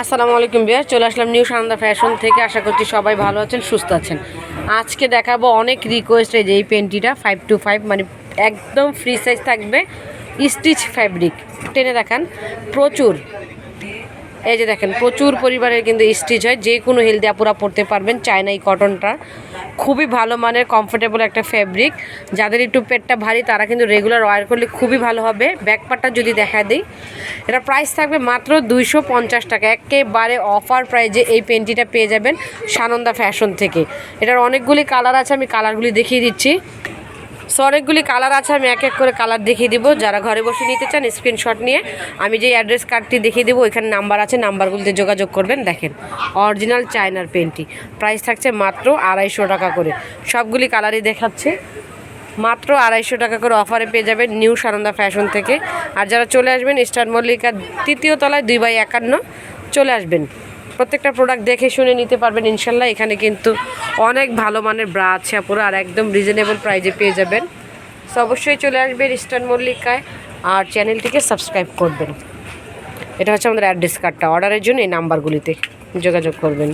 আসসালামু আলাইকুম বিয়ার, চলে আসলাম নিউ সানন্দা ফ্যাশন থেকে। আশা করছি সবাই ভালো আছেন, সুস্থ আছেন। আজকে দেখাবো অনেক রিকোয়েস্ট এই যে এই পেন্টিটা ফাইভ টু ফাইভ মানে একদম ফ্রি সাইজ থাকবে। স্টিচ ফ্যাব্রিক টেনে দেখান। প্রচুর। এই যে দেখেন, প্রচুর পরিমাণের কিন্তু স্টিচ হয়। যে কোনো হেলদি আপুরা পরতে পারবেন চায়না এই কটনটা খুবই ভালো মানের কমফোর্টেবল একটা ফ্যাব্রিক যাদের একটু পেটটা ভারী, তারা কিন্তু রেগুলার ওয়ার করলে খুবই ভালো হবে। ব্যাকপারটা যদি দেখা দিই, এটা প্রাইস থাকবে মাত্র দুইশো পঞ্চাশ টাকা। একেবারে অফার প্রাইজে এই পেন্টিটা পেয়ে যাবেন সানন্দা ফ্যাশন থেকে। এটার অনেকগুলি কালার আছে, আমি কালারগুলি দেখিয়ে দিচ্ছি। সো অনেকগুলি কালার আছে, আমি এক এক করে কালার দেখিয়ে দিব। যারা ঘরে বসে নিতে চান স্ক্রিনশট নিয়ে আমি যে অ্যাড্রেস কার্ডটি দেখিয়ে দেবো, ওইখানে নাম্বার আছে নাম্বারগুলিতে যোগাযোগ করবেন। দেখেন অরিজিনাল চায়নার পেনটি। প্রাইস থাকছে মাত্র আড়াইশো টাকা করে। সবগুলি কালারই দেখাচ্ছে। মাত্র আড়াইশো টাকা করে অফারে পেয়ে যাবেন নিউ সানন্দা ফ্যাশন থেকে। আর যারা চলে আসবেন, স্টার মল্লিকার তৃতীয় তলায় দুই বাই একান্ন, চলে আসবেন। প্রত্যেকটা প্রোডাক্ট দেখে শুনে নিতে পারবেন, ইনশাল্লাহ। এখানে কিন্তু অনেক ভালো মানের ব্রা আছে আপনারা আর একদম রিজনেবল প্রাইজে পেয়ে যাবেন। সো অবশ্যই চলে আসবেন ইস্টার্ন মল্লিকায় আর চ্যানেলটিকে সাবস্ক্রাইব করবেন। এটা হচ্ছে আমাদের অ্যাড্রেস কার্ডটা অর্ডারের জন্য এই নাম্বারগুলিতে যোগাযোগ করবেন।